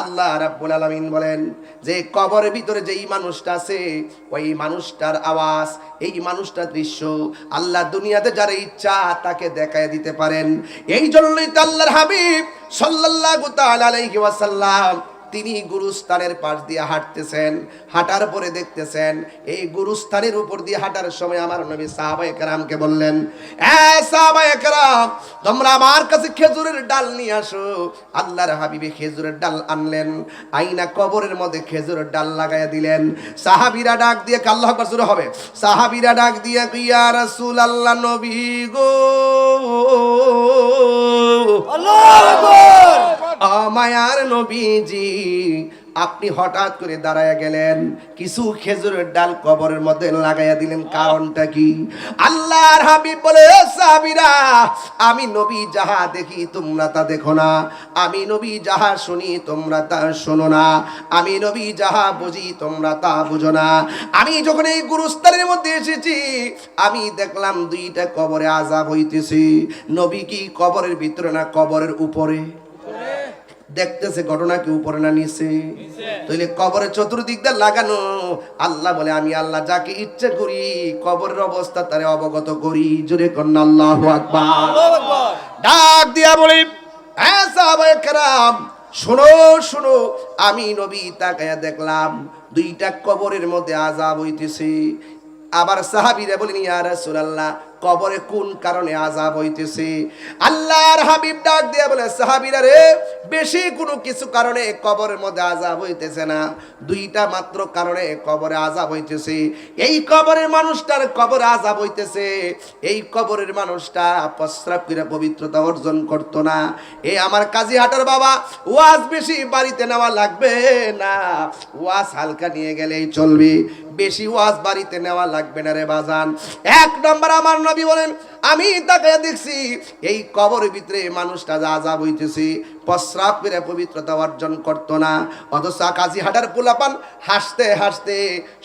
আল্লাহ রাব্বুল আলামিন বলেন যে কবরের ভিতরে যেই মানুষটা আছে, ওই মানুষটার আওয়াজ, এই মানুষটার দৃশ্য আল্লাহ দুনিয়াতে যারা ইচ্ছা তাকে দেখায় দিতে পারেন। এই জন্যই তো আল্লাহর হাবিব সাল্লাল্লাহু তাআলা আলাইহি ওয়াসাল্লাম তিনি গুরুস্থানের পাশ দিয়ে হাঁটতেছেন, হাঁটার পরে দেখতেছেন, এই গুরুস্থানের উপর দিয়ে হাঁটার সময় আমার নবী সাহাবায়ে কেরামকে বললেন এ সাহাবায়ে কেরাম, তোমরা আমার কাছে খেজুরের ডাল নিয়ে আসো। আল্লাহর হাবিবে খেজুরের ডাল আনলেন, আইনা কবরের মধ্যে খেজুরের ডাল লাগাইয়া দিলেন। সাহাবীরা ডাক দিয়ে, আল্লাহ আকবার শুরু হবে। সাহাবীরা ডাক দিয়ে, ইয়া রাসূল আল্লাহ নবী গো। আমায়ার নবীজি। আপনি হঠাৎ করে দাঁড়ায় গেলেন, কিছু খেজুরের ডাল কবরের মধ্যে লাগাইয়া দিলেন। কারণটা কি? আল্লাহর হাবিব বলে, "এ সাহাবীরা, আমি নবী যাহা দেখি তোমরা তা দেখো না। আমি নবী যাহা শুনি তোমরা তা শোনো না। আমি নবী যাহা বুঝি তোমরা তা বুঝো না। আমি যখন এই গুরুস্থানের মধ্যে এসেছি, আমি দেখলাম দুইটা কবরে আজাব হইতেছি। নবী কি কবরের ভিতরে না কবরের উপরে? দেখতেছে ঘটনা কি উপরে না নিচে তাইলে কবরের চতুর্দিক দিয়ে লাগানো। আল্লাহ বলে আমি আল্লাহ যাকে ইচ্ছে করি কবরের অবস্থা তারে অবগত করি। জোরে কন্যা আল্লাহ আকবার। ডাক দিয়া বলি হ্যাঁ সাহাবায়ে কেরাম শোনো শোনো আমি নবী তাকায়া দেখলাম দুইটা কবরের মধ্যে আজাব হইতেছে। আবার সাহাবিরা বলেন ইয়া রাসূলুল্লাহ কবরে কোন কারণে আজাব হইতেছে? আল্লাহর হাবিব ডাক দিয়া বলে, সাহাবীরা রে, বেশি কোনো কিছু কারণে কবরের মধ্যে আজাব হইতেছে না। দুইটা মাত্র কারণে কবরে আজাব হইতেছে। এই কবরের মানুষটার কবরে আজাব হইতেছে। এই কবরের মানুষটা প্রস্রাব করে পবিত্রতা অর্জন করতো না। এই আমার কাজী হাটার বাবা, ওয়াজ বেশি বাড়িতে নেওয়া লাগবে না। ওয়াজ হালকা নিয়ে গেলেই চলবে। বেশি ওয়াজ বাড়িতে নেওয়া লাগবে না রে বাজান। এক নম্বর আমার নবী বলেন, আমি তাকে দেখছি, এই কবর ভিতরে মানুষটা যা যা বইতেছে প্রস্রাব পবিত্রতা অর্জন করতো না। অথচ কাজী হাটার পোলাপান হাসতে হাসতে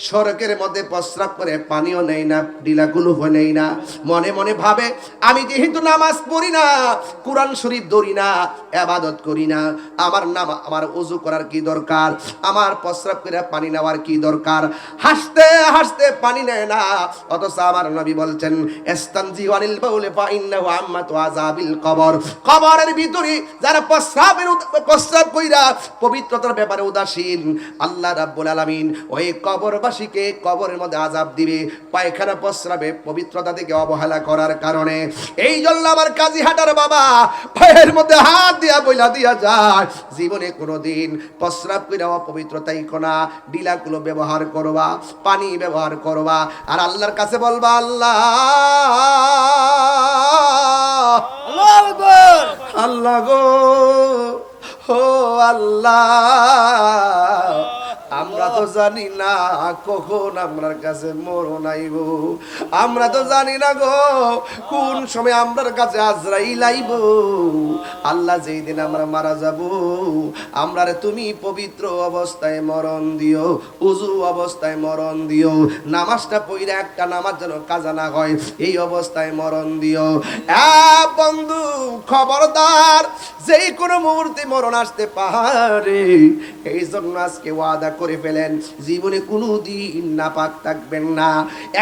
সড়কের মধ্যে প্রস্রাব করে পানিও নেই না ডিলাগুলো নেই না। মনে মনে ভাবে, আমি যেহেতু নামাজ পড়ি না, কোরআন শরীফ ধরি না এবাদত করি না, আমার নাম, আমার উজু করার কি দরকার? আমার প্রস্রাব করে পানি নেওয়ার কি দরকার? হাসতে হাসতে পানি নেয় না, অথচ আমার নবী বলছেন এস্তানজি ওয়ানিল বাউলে, ফা ইন্নাহু আম্মাতু আযাবিল কবর। কবরের ভিতরে যারা প্রস্রাবের প্রস্রাব কইরা পবিত্রতার ব্যাপারে উদাসীন। আল্লাহ রাব্বুল আলামিন ওই কবরবাসীকে কবরের মধ্যে আযাব দিবে, পায়খানা প্রস্রাবে পবিত্রতা থেকে অবহেলা করার কারণে। এই জন্য আমার কাজী হাটার বাবা পায়ের মধ্যে হাত দিয়া বইলা দিয়া যায়, জীবনে কোনোদিন প্রস্রাব কইরা অপবিত্রতাই কোনা ডিলাগুলো ব্যবহার করবা, পানি ব্যবহার করবা, আর আল্লাহর কাছে বলবা, আল্লাহ! আল্লাহ গো ও আল্লাহ। আমরা তো জানি না কখন আমরার কাছে মরণ আইব। আমরা তো জানি না গো, কোন সময় আমরার কাছে আজরাইল আইব। আল্লাহ যেই দিন আমরা মারা যাব, আমরারে তুমি পবিত্র অবস্থায় মরণ দিও, উজু অবস্থায় মরণ দিও। নামাজটা পইরা একটা নামাজ যেন কাজা না হয়, এই অবস্থায় মরণ দিও। বন্ধু, খবরদার যেই কোনো মুহূর্তে মরণ আসতে পারে। এই জন্য আজকে ওয়াদা করে ফেলেন, জীবনে কোনো দিন নাপাক থাকবেন না।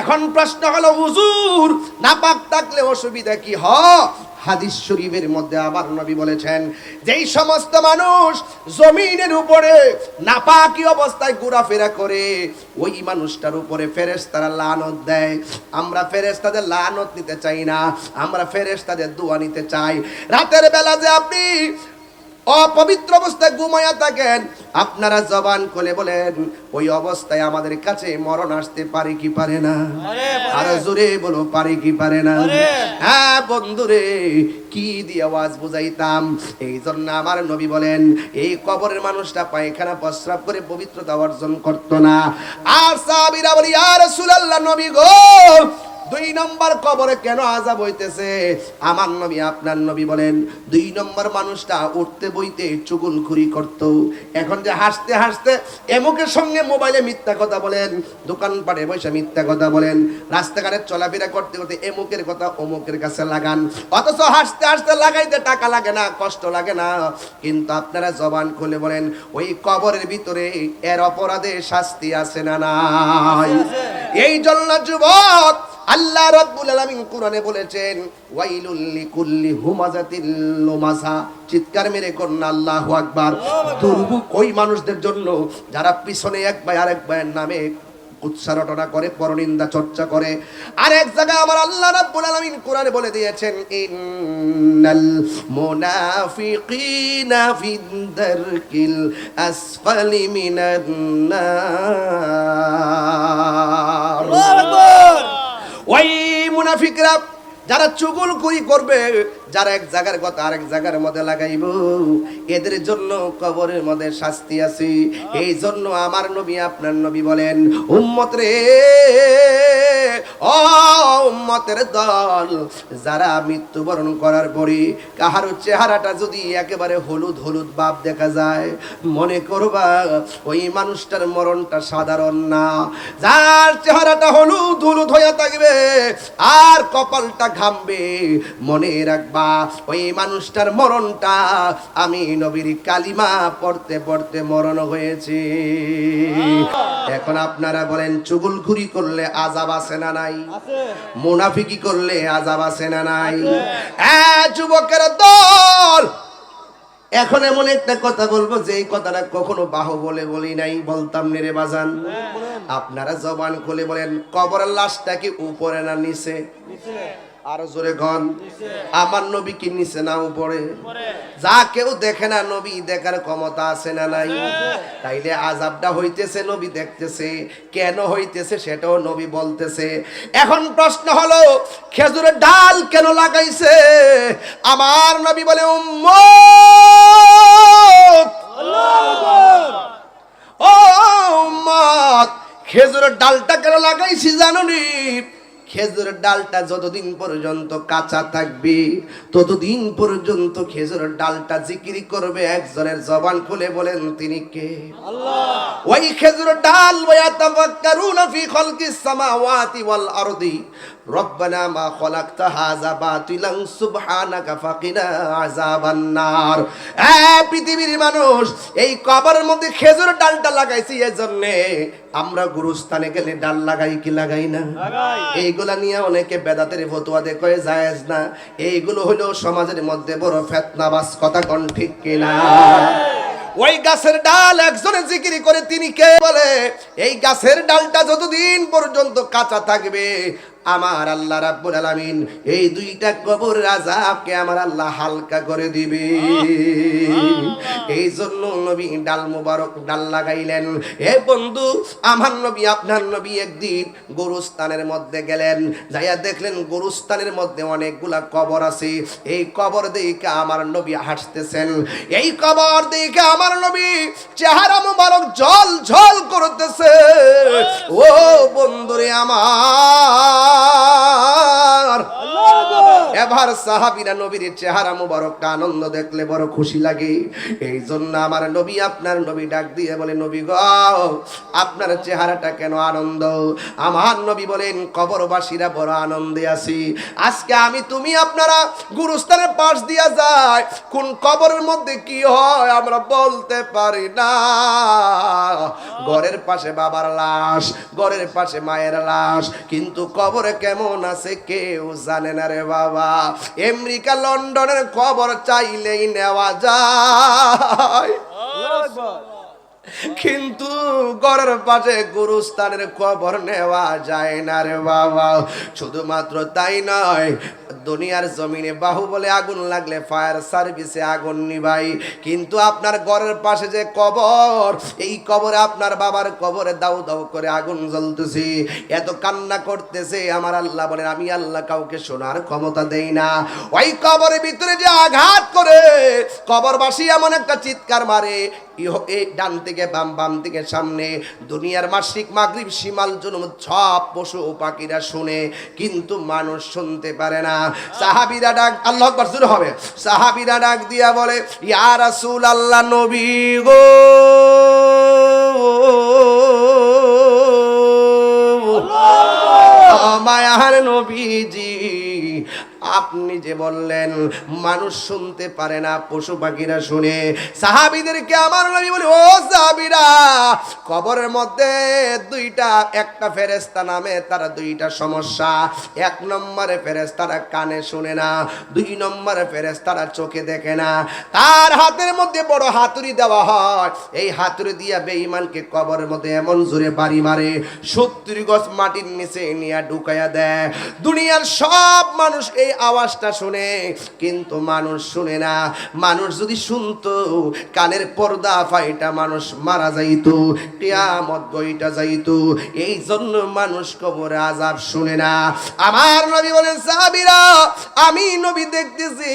এখন প্রশ্ন হলো, হুজুর, নাপাক থাকলে অসুবিধা কি হ হাদিস শরীফের মধ্যে আবার নবী বলেছেন, যেই সমস্ত মানুষ জমিনের উপরে নাপাকি অবস্থায় ঘোরাফেরা করে, ওই মানুষটার উপরে ফেরেশতারা লানত দেয়। আমরা ফেরেশতাদের লানত নিতে চাই না, আমরা ফেরেশতাদের দোয়া নিতে চাই। রাতের বেলা যে আপনি অপবিত্র অবস্থায় ঘুমায়া থাকেন। আপনারা জবান কোলে বলেন ওই অবস্থায় আমাদের কাছে মরণ আসতে পারে কি পারে না? আর জোরে বলো পারে কি পারে না? হ্যাঁ বন্ধুরে কি দিয়ে আওয়াজ বুঝাইতাম? এই জন্য আমার নবী বলেন এই কবরের মানুষটা পায়খানা প্রস্রাব করে পবিত্রতা অর্জন করতো না। আর সাহাবীরা বলি আর রাসূলুল্লাহ নবী গো দুই নম্বর কবরে কেন আজাব হইতেছে? আমার নবী আপনার নবী বলেন দুই নম্বর মানুষটা উঠতে বইতে চুগুলখুরি করত। এখন যে হাসতে হাসতে এমুকের সঙ্গে মোবাইলে মিথ্যা কথা বলেন দোকানপাটে বসে মিথ্যা কথা বলেন রাস্তাঘাটে চলাফেরা করতে করতে এমুকের কথা অমুকের কাছে লাগান। অথচ হাসতে হাসতে লাগাইতে টাকা লাগে না কষ্ট লাগে না। কিন্তু আপনারা জবান খুলে বলেন ওই কবরের ভিতরে এর অপরাধে শাস্তি আছে না নাই? এই জন্য যুবক আল্লাহ রাব্বুল আলামিন কোরআনে বলেছেন ওয়াইলুল লিকুল্লি হুমাজাতিল লুমাসা। চিৎকার মেরে করুন আল্লাহু আকবার। দুর্ভোগ ওই মানুষদের জন্য যারা পিছনে এক ভাই আরেক ভাইয়ের নামে উচ্চারণা করে পরনিন্দা চর্চা করে। আর এক জায়গায় আমার আল্লাহ রাব্বুল আলামিন কোরআনে বলে দিয়েছেন ইন্নাল মুনাফিকিনা ফিদ দারকিল আসফালি মিনান নার। ওই মুনাফিকরা যারা চুগুল করি করবে যারা এক জায়গার কথা আরেক জায়গার মধ্যে লাগাইব। এদের জন্য কবরের মধ্যে শাস্তি আছে। এই জন্য আমার নবী, আপনার নবী বলেন, উম্মত রে উম্মতের দল, যারা মৃত্যুবরণ করার পরে কাহার চেহারাটা যদি একেবারে হলুদ হলুদ ভাব দেখা যায়, মনে করবা ওই মানুষটার মরণটা সাধারণ না। যার চেহারাটা হলুদ হলুদ হয়ে থাকবে, আর কপালটা ঘামবে, মনে রাখবা ওই মানুষটার মরণটা আমি নবীর কালিমা পড়তে পড়তে মরণ হয়েছে। এখন আপনারা বলেন চুগুলখুরি করলে আজাব আছে না নাই? মুনাফিকি করলে আজাব আছে না নাই? যুবকের দল! এখন এমন একটা কথা বলব যে এই কথাটা কখনো বাহু বলে বলি নাই বলতাম নেরে বাজান। আপনারা জবান খুলে বলেন কবরের লাশটা কি উপরে না নিচে। আরও জোরে গন। আমার নবী কি নিচে না উপরে? যা কেউ দেখে না নবী, দেখার ক্ষমতা আছে না নাই? তাইলে আজাবটা হইতেছে, নবী দেখতেছে। কেন হইতেছে সেটাও নবী বলতেছে। এখন প্রশ্ন হলো, খেজুরের ডাল কেন লাগাইছে? আমার নবী বলে, উম্মত! ও উম্মত! খেজুরের ডালটা কেন লাগাইছি জানো নি খেজুরের ডালটা যতদিন পর্যন্ত কাঁচা থাকবে ততদিন পর্যন্ত খেজুরের ডালটা জিকিরি করবে। একজনের জবান খুলে বলেন তিনি কে? ওই খেজুরের ডাল ওয়াতাফাক্কারুনা ফি খালকিস সামাওয়াতি ওয়াল আরদি। রব্বানা মা খলাকতা হাযা বাতিলান সুবহানাকা ফাকিনা আযাবান নার। এ পৃথিবীর মানুষ এই কবরের মধ্যে খেজুরের ডালটা লাগাইছি এজন্য আমরা গুরুস্থানে গেলে ডাল লাগাই কি লাগাই না? এইগুলা নিয়ে অনেকে বেদাতের ফতোয়া দেখে কয়ে জায়েজ না। এইগুলো হলো সমাজের মধ্যে বড় ফেতনাবাস কথা কোন ঠিক কিনা ওই গাছের ডাল একজনে জিকিরি করে তিনি কে বলে? এই গাছের ডালটা যতদিন পর্যন্ত কাঁচা থাকবে আমার আল্লাহ রাব্বুল আলামিন এই দুইটা কবর আযাবকে আমার আল্লাহ হালকা করে দিবে। এই জন্য নবী ডাল মুবারক ডাল লাগাইলেন। হে বন্ধু আমার নবী আপনার নবী একদিন গরুস্থানের মধ্যে গেলেন। যাইয়া দেখলেন গরুস্থানের মধ্যে অনেকগুলা কবর আছে। এই কবর দেখে আমার নবী হাসতেছেন। এই কবর দেখে আমার নবী চেহারা মুবারক জল ঝল করতেছে ও বন্ধুরে আমার এবার সাহাবিরা নবীর চেহারা মুবারকটা আনন্দ দেখলে বড় খুশি লাগে। এই জন্য আমার নবী আপনার নবী ডাক দিয়ে বলে, নবী গ, আপনার চেহারাটা কেন আনন্দ? আমার নবী বলেন, কবরবাসীরা বড় আনন্দে আছি। আজকে আমি তুমি আপনারা গুরুস্থানের পাশ দিয়া যায় কোন কবরের মধ্যে কি হয় আমরা বলতে পারি না। ঘরের পাশে বাবার লাশ, ঘরের পাশে মায়ের লাশ, কিন্তু কবরে কেমন আছে কেউ জানে না রে বাবা। আমেরিকা, লন্ডনের খবর চাইলেই নেওয়া যায়। কিন্তু গড়ের পাশে গুরুস্থানের খবর নেওয়া যায় না রে বাবা। শুধুমাত্র তাই নয় দুনিয়ার জমিনে বাহু বলে আগুন লাগলে ফায়ার সার্ভিসে আগুন নিভাই কিন্তু আপনার ঘরের পাশে যে কবর, এই কবরে আপনার বাবার কবরে দাউ দাউ করে আগুন জ্বলতেছে। এত কান্না করতেছে, আমার আল্লাহ বলে আমি আল্লাহ কাউকে শোনার ক্ষমতা দেই না। ওই কবরের ভিতরে যে আঘাত করে, কবরবাসী এমন একটা চিৎকার মারে এই ডান থেকে বাম বাম থেকে সামনে। দুনিয়ার মাসিক মাগরিব, শিমাল জন্ম সব পশু, পাখিরা শুনে, কিন্তু মানুষ শুনতে পারে না। সাহাবিরা ডাক আল্লাহ আকবার শুরু হবে। সাহাবিরা ডাক দিয়া বলে ইয়া রাসূল আল্লাহ নবী গো মায়ার নবীজি আপনি যে বললেন, মানুষ শুনতে পারে না, পশু পাখিরা শুনে। সাহাবিদেরকে আমার নবী বলে, ও সাহাবিরা, কবরের মধ্যে দুইটা, একটা ফেরেস্তা নামে তারা দুইটা সমস্যা। এক নম্বরে ফেরেস্তারা কানে শুনে না, দুই নম্বরে ফেরেস্তারা চোখে দেখে না। তার হাতের মধ্যে বড় হাতুড়ি দেওয়া হয়। এই হাতুড়ি দিয়া বেঈমানকে কবরের মধ্যে এমন জোরে বাড়ি মারে, সত্তর গজ মাটির নিচে নিয়ে ঢুকাইয়া দেয়। দুনিয়ার সব মানুষ এই আওয়াজটা শুনে, কিন্তু মানুষ শুনে না। মানুষ যদি শুনতো, কানের পর্দা ফাইটা মানুষ মারা যাইতো, কেয়ামত গইটা যাইতো। এই জন্য মানুষ কবরে আজাব শুনে না। আমার নবী বলেন, সাহাবীরা, আমি নবী দেখতেছি,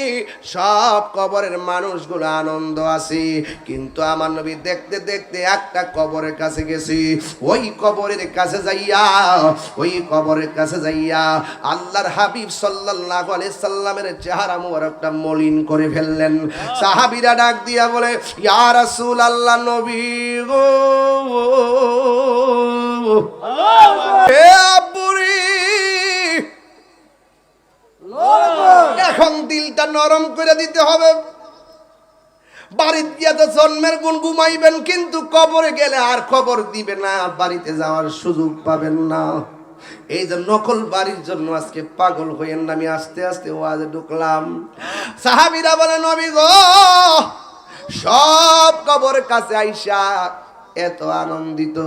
সব কবরের মানুষগুলো আনন্দ আছে। কিন্তু আমার নবী দেখতে দেখতে একটা কবরের কাছে গেছি। ওই কবরের কাছে যাইয়া, ওই কবরের কাছে যাইয়া আল্লাহর হাবিব সাল্লাল্লাহু আলাইহি সাল্লামের চেহারা মুবারকটা মলিন করে ফেললেন। সাহাবীরা ডাক দিয়া বলে, ইয়া আল্লাহ নবী গো! হে আব্বুরি! এখন দিলটা নরম করে দিতে হবে। বাড়িতে তো জন্মের গুণ ঘুমাইবেন, কিন্তু কবরে গেলে আর খবর দিবে না, বাড়িতে যাওয়ার সুযোগ পাবেন না। এই যে নকল বাড়ির জন্য আজকে পাগল হইয়েন না, আমি আস্তে আস্তে ও আজ ঢুকলাম। সাহাবিরা বলে নবী গো, সব কবর কাছে আইসা এত আনন্দিত।